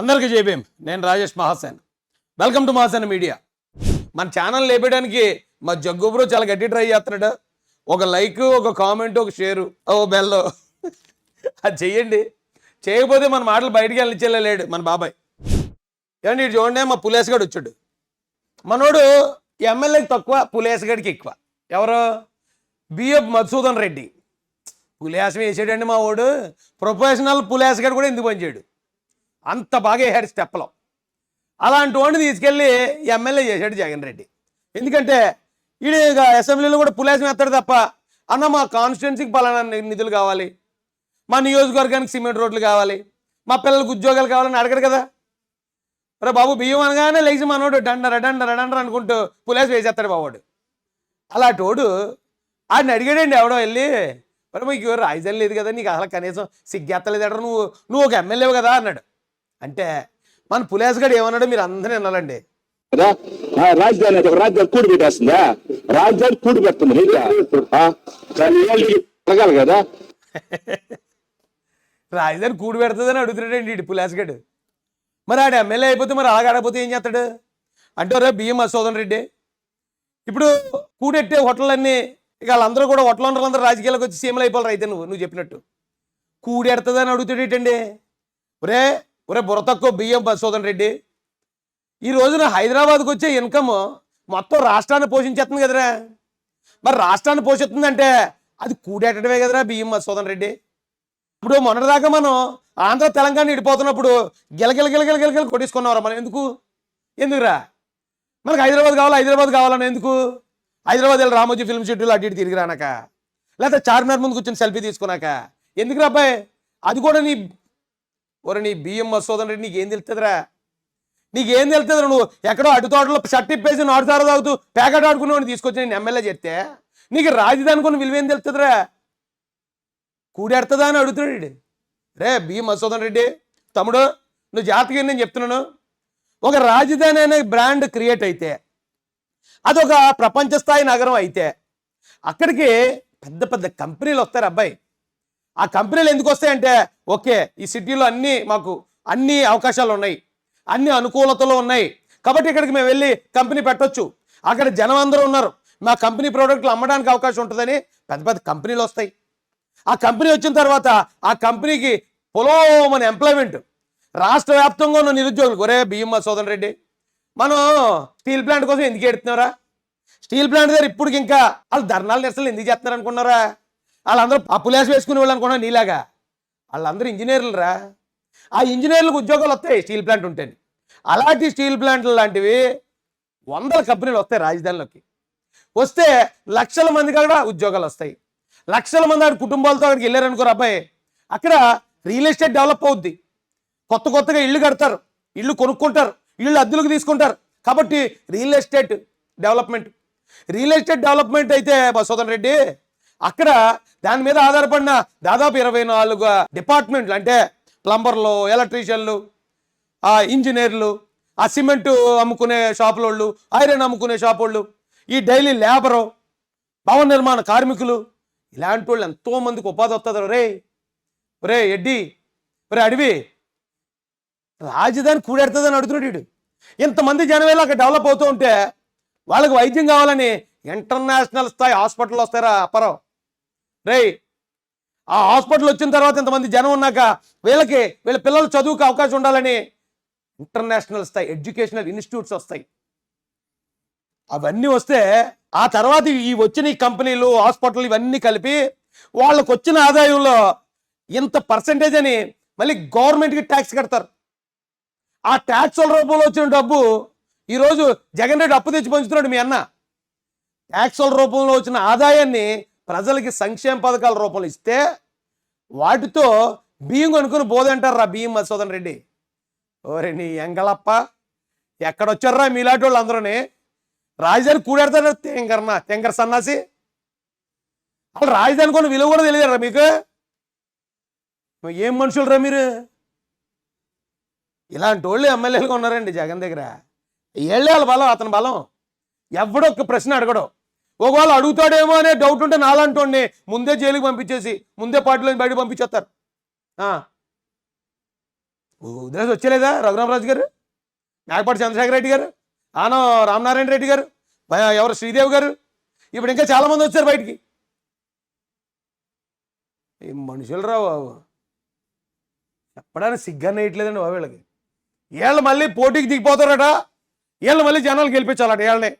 అందరికీ జేబీఎం నేను Rajesh Mahasen. Welcome to Mahasen media. మన ఛానల్ లేపేయడానికి మా జగ్గుబ్రో చాలా గట్టి ట్రై చేస్తున్నాడు. ఒక లైక్ ఒక కామెంట్ ఒక షేరు ఓ బెల్. అది చెయ్యండి. చేయకపోతే మన మాటలు బయటికి లేడు మన బాబాయ్. ఏమండి ఇటు చూడండి మా పులేసగాడు వచ్చాడు. మనోడు ఎమ్మెల్యేకి తక్కువ పులేసగాడికి ఎక్కువ. ఎవరు? బిఎఫ్ మధుసూదన్ రెడ్డి. పులేసం వేసాడండి మా వాడు. ప్రొఫెషనల్ పులేసగాడు కూడా ఎందుకు పనిచేయడు? అంత బాగా వేసాడు స్టెప్లో అలాంటి వాడిని తీసుకెళ్ళి ఎమ్మెల్యే చేశాడు జగన్ రెడ్డి. ఎందుకంటే ఈడు అసెంబ్లీలో కూడా పులేసం ఎత్తాడు తప్ప అన్న మా కాన్స్టిట్యున్సీకి పలానా నిధులు కావాలి. మా నియోజకవర్గానికి సిమెంట్ రోడ్లు కావాలి. మా పిల్లలకు ఉద్యోగాలు కావాలని అడగడు కదా. రే బాబు బియ్యం అనగానే లేచి మనోడు డండర డండర డండర అనుకుంటూ పులేసి వేసేస్తాడు బావాడు. అలాంటి వాడు ఆడిని అడిగాడండి ఎవడో వెళ్ళి మరి మీకు రాయిజన్ లేదు కదా నీకు అసలు కనీసం సిగ్గెత్తలేదట నువ్వు? నువ్వు ఒక ఎమ్మెల్యేవు కదా అన్నాడు. అంటే మన పులేసగాడు ఏమన్నాడో మీరు అందరూ వినాలండి. కదా? రాజధాని ఒక రాజధాని కూడి పెట్టేస్తుందా? రాజధాని కూడి పెడుతుంది అడగాలి కదా? రాజధాని కూడి పెడుతుందని అడుగుతున్నాడండి ఇటు పులేసగాడు మరి ఆడు ఎమ్మెల్యే అయిపోతే మరి అలాగ ఆడపోతే ఏం చేస్తాడు? అంటారా బియ్యం మధుసూదన్ రెడ్డి ఇప్పుడు కూడెట్టే హోటళ్ళన్నీ ఇక వాళ్ళందరూ కూడా హోటల్ అందరూ రాజకీయాలకు వచ్చి సీఎంలు అయిపోవాలి అయితే నువ్వు నువ్వు చెప్పినట్టు. కూడెడుతుందని అడుగుతాడు ఏంటండి? ఒరే ఒరే బుర్ర తక్కువ బియ్యం మధుసూదన్ రెడ్డి. ఈ రోజున హైదరాబాద్కి వచ్చే ఇన్కమ్ మొత్తం రాష్ట్రాన్ని పోషించేస్తుంది కదరా. మరి రాష్ట్రాన్ని పోషిస్తుందంటే అది కూడేటమే కదరా బియ్యం మధుసూదన్ రెడ్డి. ఇప్పుడు మొన్నటిదాకా మనం ఆంధ్ర తెలంగాణ ఇడిపోతున్నప్పుడు గిలగిల గిలగిల గిలగిల కొట్టేసుకున్నారా మనం. ఎందుకు? ఎందుకురా? మనకు హైదరాబాద్ కావాలి హైదరాబాద్ కావాలని ఎందుకు? హైదరాబాద్ వెళ్ళి రామోజీ ఫిల్మ్ షెడ్యూల్ అటు ఇటు తిరిగి రానాక? లేకపోతే చార్మినార్ ముందు కూర్చొని సెల్ఫీ తీసుకున్నాక ఎందుకురా అబ్బాయి? అది కూడా నీ ఒరే నీ బియ్యం మసోదన్ రెడ్డి నీకేం తెలుస్తుందిరా నీకేం తెలుస్తుందిరా నువ్వు? ఎక్కడో అటు తోటలో షర్ట్ ఇప్పేసి నాటు సారా తాగుతూ ప్యాకెట్ ఆడుకున్నావు తీసుకొచ్చి నేను ఎమ్మెల్యే చెప్తే నీకు రాజధాని కొన్ని విలువేం తెలుస్తుందిరా కూడెడుతుందా అని అడుగుతున్నాడు రే బియ్యం మసోదన రెడ్డి తమ్ముడు నువ్వు జాతకం నేను చెప్తున్నాను. ఒక రాజధాని అనే బ్రాండ్ క్రియేట్ అయితే అదొక ప్రపంచ స్థాయి నగరం అయితే అక్కడికి పెద్ద పెద్ద కంపెనీలు వస్తారు అబ్బాయి. ఆ కంపెనీలు ఎందుకు వస్తాయంటే ఓకే ఈ సిటీలో అన్నీ మాకు అన్ని అవకాశాలు ఉన్నాయి. అన్ని అనుకూలతలు ఉన్నాయి. కాబట్టి ఇక్కడికి మేము వెళ్ళి కంపెనీ పెట్టొచ్చు. అక్కడ జనం అందరూ ఉన్నారు. మా కంపెనీ ప్రోడక్ట్లు అమ్మడానికి అవకాశం ఉంటుందని పెద్ద పెద్ద కంపెనీలు వస్తాయి. ఆ కంపెనీ వచ్చిన తర్వాత ఆ కంపెనీకి పొలోమని ఎంప్లాయ్మెంట్ రాష్ట్ర వ్యాప్తంగా ఉన్న నిరుద్యోగులు ఒరే బియ్యం సోదన్ రెడ్డి మనం స్టీల్ ప్లాంట్ కోసం ఎందుకు ఎడుతున్నారా స్టీల్ ప్లాంట్ దగ్గర ఇప్పుడు ఇంకా వాళ్ళు ధర్నాలు నిరసనలు ఎందుకు చేస్తున్నారు అనుకున్నారా వాళ్ళందరూ అప్పులేసి వేసుకునే వాళ్ళు అనుకున్నా నీలాగా? వాళ్ళందరూ ఇంజనీర్లు రా. ఆ ఇంజనీర్లకు ఉద్యోగాలు వస్తాయి స్టీల్ ప్లాంట్ ఉంటేనే. అలాంటి స్టీల్ ప్లాంట్లు లాంటివి వందల కంపెనీలు వస్తాయి రాజధానిలోకి. వస్తే లక్షల మందికి అక్కడ ఉద్యోగాలు వస్తాయి. లక్షల మంది ఆడ కుటుంబాలతో అక్కడికి వెళ్ళారనుకోరు అబ్బాయి. అక్కడ రియల్ ఎస్టేట్ డెవలప్ అవుద్ది. కొత్త కొత్తగా ఇల్లు కడతారు. ఇళ్ళు కొనుక్కుంటారు. ఇళ్ళు అద్దెలకు తీసుకుంటారు. కాబట్టి real estate development. Real estate development అయితే బసోదన్ రెడ్డి అక్కడ దాని మీద ఆధారపడిన దాదాపు ఇరవై నాలుగు డిపార్ట్మెంట్లు అంటే ప్లంబర్లు ఎలక్ట్రీషియన్లు ఇంజనీర్లు ఆ సిమెంటు అమ్ముకునే షాపులోళ్ళు ఐరన్ అమ్ముకునే షాప్ వాళ్ళు ఈ డైలీ లేబరు భవన నిర్మాణ కార్మికులు ఇలాంటి వాళ్ళు ఎంతోమందికి ఉపాధి వస్తుంది రే. ఒరే ఎడ్డి ఒరే అడవి రాజధాని కూడెడుతుందని అడుగుతున్నాడు వీడు. ఇంతమంది జనం అక్కడ డెవలప్ అవుతూ ఉంటే వాళ్ళకి వైద్యం కావాలని ఇంటర్నేషనల్ స్థాయి హాస్పిటల్ వస్తారా అపరావు రేయ్ ఆ హాస్పిటల్ వచ్చిన తర్వాత ఇంతమంది జనం ఉన్నాక వీళ్ళకి వీళ్ళ పిల్లలు చదువుకు అవకాశం ఉండాలని ఇంటర్నేషనల్ స్థాయి ఎడ్యుకేషనల్ ఇన్స్టిట్యూట్స్ వస్తాయి. అవన్నీ వస్తే ఆ తర్వాత ఈ వచ్చిన ఈ కంపెనీలు హాస్పిటల్ ఇవన్నీ కలిపి వాళ్ళకు వచ్చిన ఆదాయంలో ఇంత పర్సంటేజ్ అని మళ్ళీ గవర్నమెంట్కి ట్యాక్స్ కడతారు. ఆ ట్యాక్స్ రూపంలో వచ్చిన డబ్బు ఈరోజు జగన్ రెడ్డి అప్పు తెచ్చి పంచుతున్నాడు మీ అన్న. ట్యాక్స్ల రూపంలో వచ్చిన ఆదాయాన్ని ప్రజలకి సంక్షేమ పథకాల రూపంలో ఇస్తే వాటితో బియ్యం కొనుక్కుని బోధంటారు రా బియ్యం మధుసూదన్ రెడ్డి. ఓరే నీ ఎంగళప్ప. ఎక్కడొచ్చారా మీలాంటి వాళ్ళు అందరూని? రాజధాని కూడెడతాడు తెంగరనా తెంకర సన్నాసి? అసలు రాజధాని కొన్ని విలువ కూడా తెలియదురా మీకు? ఏం మనుషులు రా మీరు? ఇలాంటి వాళ్ళు ఎమ్మెల్యేలుగా ఉన్నారండి జగన్ దగ్గర. ఏళ్ళే వాళ్ళ బలం అతని బలం. ఎవడో ప్రశ్న అడగడం. ఒకవేళ అడుగుతాడేమో అనే డౌట్ ఉంటే నాలంటోడిని ముందే జైలుకి పంపించేసి ముందే పార్టీలో బయట పంపించేస్తారు. ఆ. వదిలేసి వచ్చేలేదా రఘురామరాజు గారు? నాగపాటి చంద్రశేఖర రెడ్డి గారు? ఆనో రామనారాయణ రెడ్డి గారు? ఎవరు శ్రీదేవి గారు? ఇప్పుడు ఇంకా చాలామంది వచ్చారు బయటికి. ఈ మనుషులు రావు బాబు చెప్పడానికి సిగ్గన్న వేయట్లేదండి బాబు వీళ్ళకి. వీళ్ళు మళ్ళీ పోటీకి దిగిపోతారట. వీళ్ళు మళ్ళీ జనాలు గెలిపించాలట వీళ్ళని.